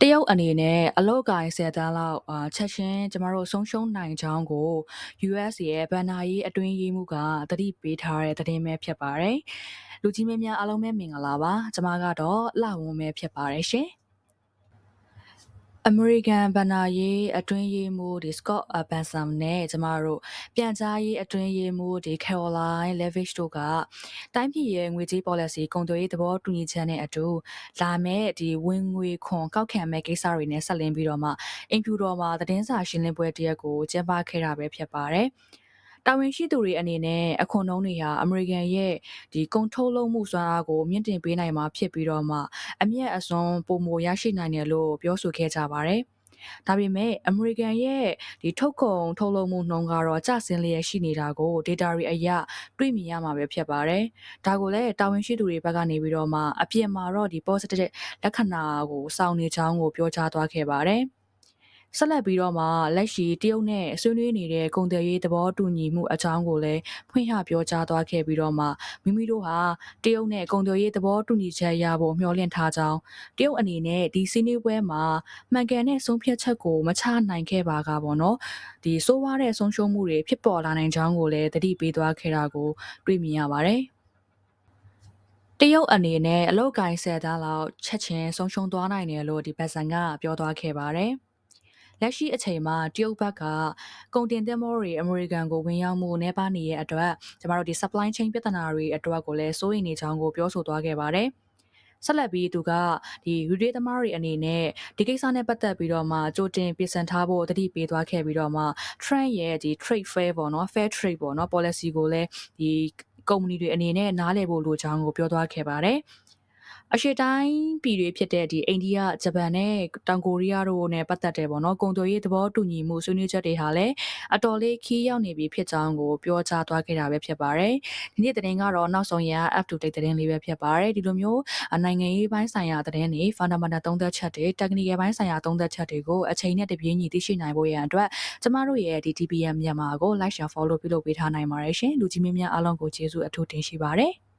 တရုတ်အနေနဲ့အလောက်အကိုင်း10တန်းလောက်အာချက်ချင်းကျမတို့ဆုံးရှုံးနိုင်ကြောင်းကို US ရဲ့ဘဏ္ဍာရေးအတွင်းရေးမှူးကတတိပေးထားတဲ့သတင်းပဲဖြစ်ပါတယ်။လူကြီးမင်းများအားလုံးပဲမင်္ဂလာပါ။ကျမကတော့လှဝန်းပဲဖြစ်ပါတယ်ရှင်။ အမေရိကန်ဘဏ္ဍာရေးအတွင်းရေးမှူးဒီ Scott Benson နဲ့ကျမတို့ပြန်ကြားရေးအတွင်းရေးမှူးဒီ Caroline Levish တို့ကတိုင်းပြည်ရဲ့ငွေကြေး policy ကုန်သွယ်ရေးသဘောတူညီချက်နဲ့အတူလာမဲ့ဒီဝင်ငွေခွန်ကောက်ခံမဲ့ကိစ္စတွေနဲ့ဆက်လင်းပြီးတော့မှအင်ဖြူတော်မှာသတင်းစာရှင်းလင်းပွဲတရက်ကိုကျင်းပခဲ့တာပဲဖြစ်ပါတယ်။ တာဝန်ရှိသူတွေအနေနဲ့အခွန်နှုန်းတွေဟာအမေရိကန်ရဲ့ဒီကုန်ထုတ်လုပ်မှုစွမ်းအားကိုမြင့်တင်ပေးနိုင်မှာဖြစ်ပြီးတော့မှအမျက်အစွန်းပုံမရရှိနိုင်တယ်လို့ပြောဆိုခဲ့ကြပါတယ်။ဒါပေမဲ့အမေရိကန်ရဲ့ဒီထုတ်ကုန်ထုတ်လုပ်မှုနှုန်းကတော့ကျဆင်းလျက်ရှိနေတာကို data တွေအရတွေ့မြင်ရမှာပဲဖြစ်ပါတယ်။ဒါကိုလည်းတာဝန်ရှိသူတွေဘက်ကနေပြီးတော့မှအပြစ်မှာတော့ဒီ positive လက္ခဏာကိုစောင့်နေချောင်းကိုပြောကြားသွားခဲ့ပါတယ်။ ဆက်လက်ပြီးတော့မှလက်ရှိတရုတ်နဲ့ဆွေးနွေးနေတဲ့ကုန်သွယ်ရေးသဘောတူညီမှုအကြောင်းကိုလည်းဖွင့်ဟပြောကြားသွားခဲ့ပြီးတော့မှမိမိတို့ဟာတရုတ်နဲ့ကုန်သွယ်ရေးသဘောတူညီချက်ရဖို့မျှော်လင့်ထားကြောင်းတရုတ်အနေနဲ့ဒီစီးနှီးပွဲမှာမှန်ကန်တဲ့ဆုံးဖြတ်ချက်ကိုမချနိုင်ခဲ့ပါကပေါ့နော်ဒီစိုးဝါးတဲ့ဆုံးရှုံးမှုတွေဖြစ်ပေါ်လာနိုင်ကြောင်းကိုလည်းတတိပေးသွားခဲ့တာကိုတွေ့မြင်ရပါတယ်တရုတ်အနေနဲ့အလုတ်ကိုင်းဆယ်တန်းလောက်ချက်ချင်းဆုံးရှုံးသွားနိုင်တယ်လို့ဒီဘက်ဆန်ကပြောသွားခဲ့ပါတယ်။ လက်ရှိအချိန်မှာတရုတ်ဘက်ကကုန်တင်သင်္ဘောတွေအမေရိကန်ကိုဝင်ရောက်မှုနှဲပါနေတဲ့အတွက်ကျမတို့ဒီ supply chain ပြဿနာတွေအတွက်ကိုလည်းစိုးရိမ်နေကြောင်းကိုပြောဆိုသွားခဲ့ပါတယ်။ဆက်လက်ပြီးသူကဒီယူဒေးသမားတွေအနေနဲ့ဒီကိစ္စနဲ့ပတ်သက်ပြီးတော့မှကြိုတင်ပြင်ဆင်ထားဖို့တတိပေးသွားခဲ့ပြီးတော့မှ trend ရဲ့ဒီ trade fair ပေါ့နော် fair trade ပေါ့နော် policy ကိုလည်းဒီကုမ္ပဏီတွေအနေနဲ့နားလည်ဖို့လိုချောင်းကိုပြောသွားခဲ့ပါတယ်။ အရှေ့တိုင်းပြည်တွေဖြစ်တဲ့ဒီအိန္ဒိယဂျပန်နဲ့တောင်ကိုရီးယားတို့နဲ့ပတ်သက်တဲ့ပေါ့နော်ကုန်သွယ်ရေးသဘောတူညီမှုဆွေးနွေးချက်တွေဟာလည်းအတော်လေးခီးရောက်နေပြီဖြစ်ကြောင်းကိုပြောကြားသွားခဲ့တာပဲဖြစ်ပါတယ်ဒီနေ့သတင်းကတော့နောက်ဆုံးရ up to date သတင်းလေးပဲဖြစ်ပါတယ်ဒီလိုမျိုးနိုင်ငံရေးပိုင်းဆိုင်ရာသတင်းတွေ fundamental သုံးသပ်ချက်တွေ technical ပိုင်းဆိုင်ရာသုံးသပ်ချက်တွေကိုအချိန်နဲ့တပြေးညီသိရှိနိုင်ဖို့ရန်အတွက်ကျမတို့ရဲ့ဒီ TPM မြန်မာကို like share follow ပြုလုပ်ပေးထားနိုင်ပါတယ်ရှင်လူကြီးမင်းများအားလုံးကိုကျေးဇူးအထူးတင်ရှိပါတယ်